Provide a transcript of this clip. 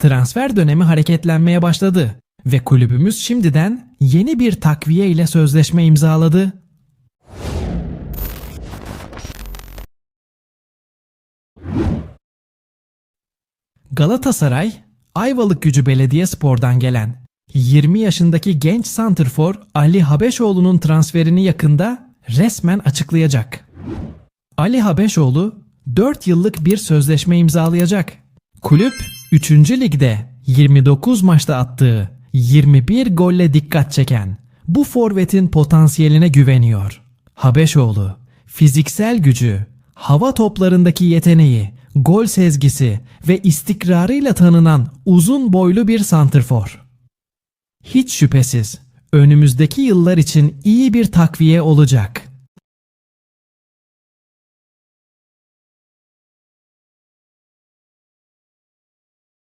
Transfer dönemi hareketlenmeye başladı ve kulübümüz şimdiden yeni bir takviye ile sözleşme imzaladı. Galatasaray, Ayvalık Gücü Belediyespor'dan gelen 20 yaşındaki genç santrfor Ali Habeşoğlu'nun transferini yakında resmen açıklayacak. Ali Habeşoğlu 4 yıllık bir sözleşme imzalayacak. Kulüp 3. ligde 29 maçta attığı 21 golle dikkat çeken bu forvetin potansiyeline güveniyor. Habeşoğlu fiziksel gücü, hava toplarındaki yeteneği, gol sezgisi ve istikrarıyla tanınan uzun boylu bir santrfor. Hiç şüphesiz önümüzdeki yıllar için iyi bir takviye olacak.